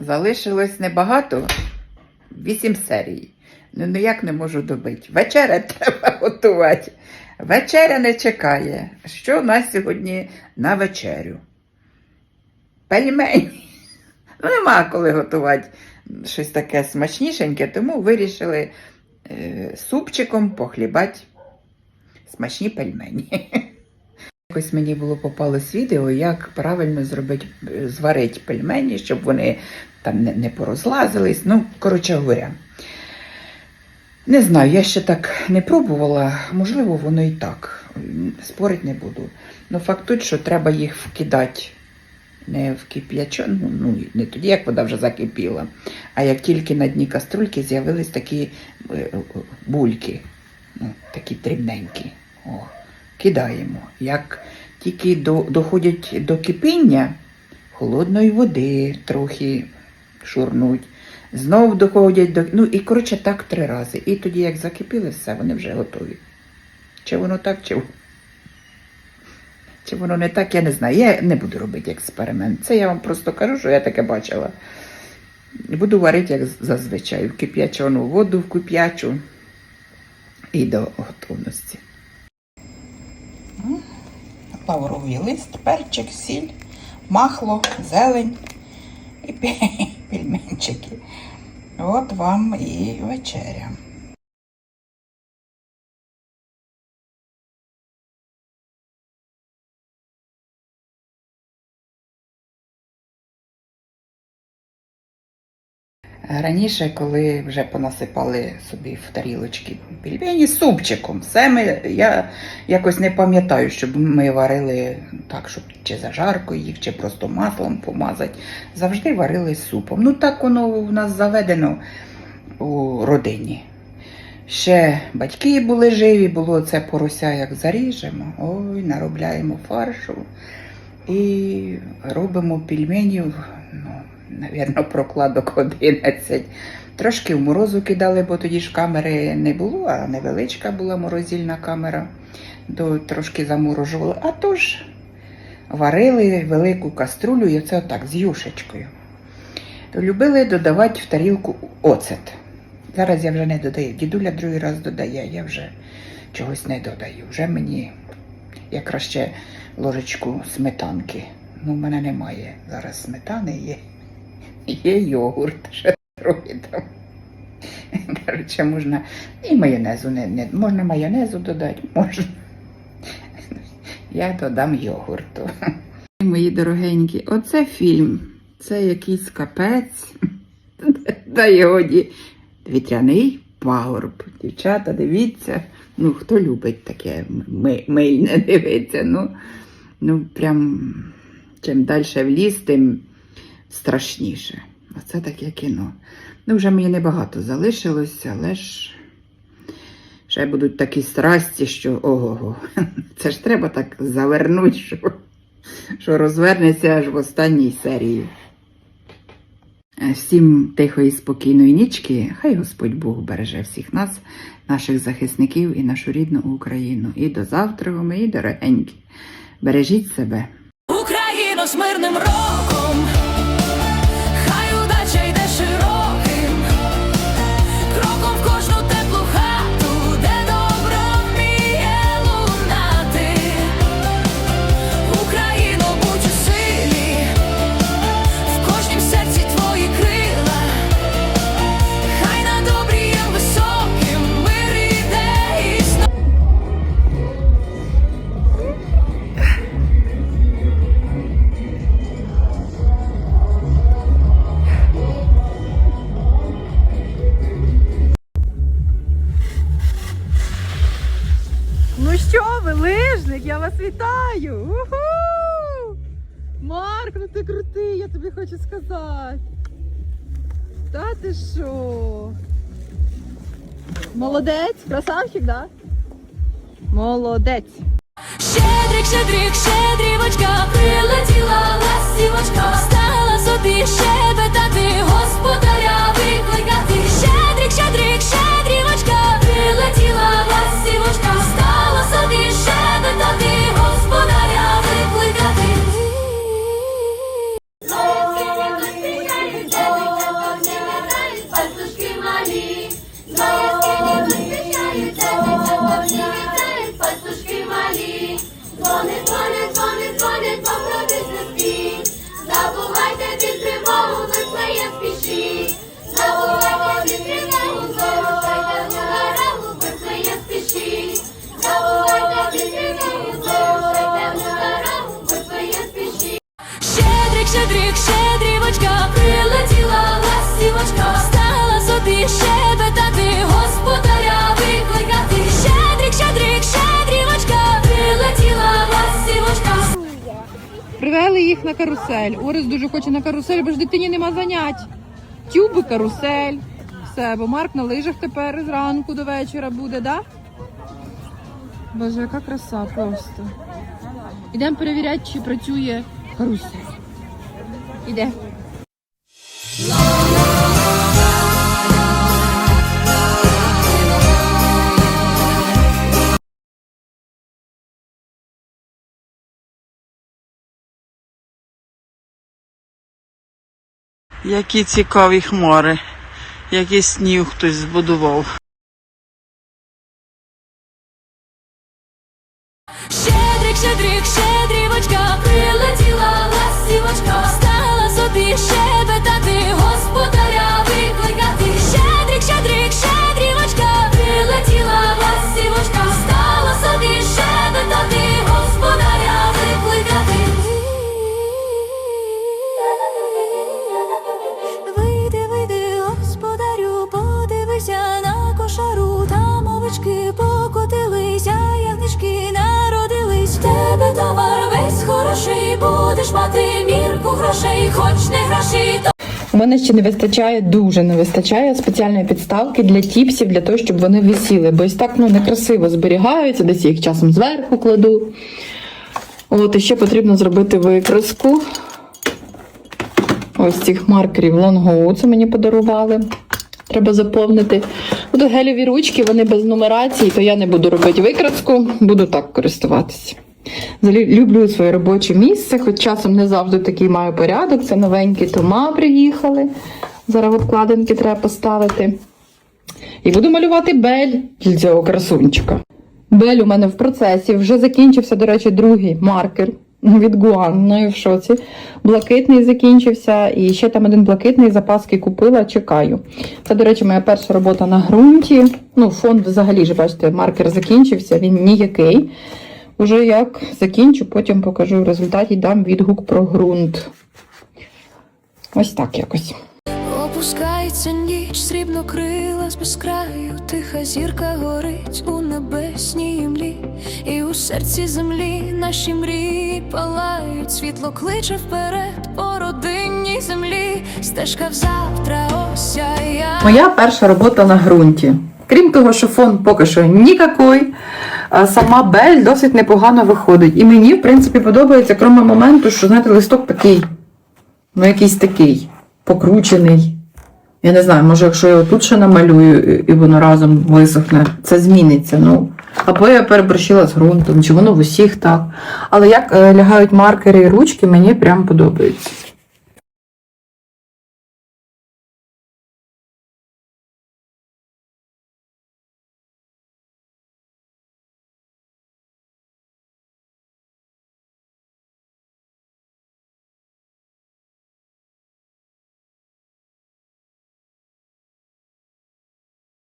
Залишилось небагато, вісім серій. Ну ніяк не можу добити. Вечеря треба готувати. Вечеря не чекає. Що у нас сьогодні на вечерю? Пельмені. Ну, нема коли готувати щось таке смачнішеньке, тому вирішили е, супчиком похлібати смачні пельмені. Якось мені було попалось відео, як правильно зробити, е, зварити пельмені, щоб вони там не, не порозлазились. Ну, коротше говоря. Не знаю, я ще так не пробувала, можливо, воно і так. М, Спорить не буду. Ну, факт тут, що треба їх вкидати не в кип'ячо, ну, ну не тоді, як вода вже закипіла, а як тільки на дні каструльки з'явились такі е, е, бульки, ну, такі дрібненькі. О, кидаємо. Як тільки до, доходять до кипіння, холодної води трохи шурнуть. Знов доходять до. Ну і коротше так три рази. І тоді, як закипіли, все, вони вже готові. Чи воно так, чи, чи воно не так, я не знаю. Я не буду робити експеримент. Це я вам просто кажу, що я таке бачила. Буду варити, як зазвичай, в кип'ячену воду, в кип'ячу і до готовності. Лавровий лист, перчик, сіль, махло, зелень і пельменчики. От вам і вечеря. Раніше, коли вже понасипали собі в тарілочки пельмені супчиком, все ми, я якось не пам'ятаю, щоб ми варили так, щоб чи зажаркою їх, чи просто маслом помазати. Завжди варили супом. Ну так воно у нас заведено у родині. Ще батьки були живі, було це порося, як заріжемо. Ой, наробляємо фаршу і робимо пельменів, ну, навірно, прокладок 11. Трошки в морозу кидали, бо тоді ж камери не було, а невеличка була морозильна камера, то трошки заморожували. А тож варили велику каструлю, і це отак, з юшечкою. Любили додавати в тарілку оцет. Зараз я вже не додаю. Дідуля другий раз додає, я вже чогось не додаю. Вже мені якраз ще ложечку сметанки. Ну, в мене немає зараз сметани, є, є йогурт, ще трохи там. Коротше, можна і майонезу не, не можна майонезу додати, можна. Я додам йогурту. Мої дорогенькі, оце фільм. Це якийсь капець. Та годі. Вітряний пагорб. Дівчата, дивіться. Ну, хто любить таке ми- мильне дивиться. Ну, ну прям чим далі в ліс, тим страшніше. Оце таке кіно. Ну, вже мені небагато залишилось, але ж ще будуть такі страсті, що ого-го. Це ж треба так завернути, що, що розвернеться аж в останній серії. Е, Всім тихої, спокійної нічки. Хай Господь Бог береже всіх нас, наших захисників і нашу рідну Україну. І до завтра, мої дорогенькі. Бережіть себе. Україно з мирним роком, що лижник, я вас вітаю! Уху! Марк, ну ти крутий, я тобі хочу сказати. Та ти що? Молодець, красавчик, да? Молодець. Щедрик, щедрик, щедрівочка, прилетіла ластівочка, стала собі щебетати, господаря викликати. Щедрик, щедрик, щедрівочка, Привели їх на карусель. Орес дуже хоче на карусель, бо ж дитині нема занять. Тюби, карусель. Все, бо Марк на лижах тепер зранку до вечора буде, да? Боже, яка краса просто. Йдемо перевіряти, чи працює карусель. Іде. Які цікаві хмари, який снів хтось збудував. Щедрик, щедрик, щедрівочка, прилетіла ластівочка, стала собі щебетати, господаря там овечки покотилися, ягнички народились. Тебе товар весь хороший, будеш мати мірку грошей, хоч не гроші, то У мене ще не вистачає, дуже не вистачає спеціальної підставки для тіпсів, для того, щоб вони висіли. Бо ось так ну, некрасиво зберігаються, десь їх часом зверху кладу. От, і ще потрібно зробити викраску. Ось цих маркерів Longhow, це мені подарували. Треба заповнити. Тут гелеві ручки, вони без нумерації, то я не буду робити викраску, буду так користуватися. Взагалі люблю своє робоче місце, хоч часом не завжди такий маю порядок. Це новенькі тома приїхали. Зараз обкладинки треба поставити. І буду малювати бель для цього красунчика. Бель у мене в процесі. Вже закінчився, до речі, другий маркер від Гуан. Ну в шоці. Блакитний закінчився, і ще там один блакитний запаски купила, чекаю. Це, до речі, моя перша робота на ґрунті. Ну, фонд взагалі ж, бачите, маркер закінчився, він ніякий. Уже як закінчу, потім покажу в результаті дам відгук про ґрунт. Ось так якось. Опускається ніч, срібно крила з безкраю, тиха зірка горить у небесній імлі, і у серці землі наші мрії палають, світло кличе вперед по родинній землі, стежка в завтра осяє. Моя перша робота на ґрунті. Крім того, що фон поки що нікакой, сама бель досить непогано виходить. І мені, в принципі, подобається, крім моменту, що, знаєте, листок такий, ну якийсь такий, покручений. Я не знаю, може, якщо я його тут ще намалюю і- воно разом висохне, це зміниться. Ну, або я переборщила з ґрунтом, чи воно в усіх так. Але як е, лягають маркери і ручки, мені прям подобається.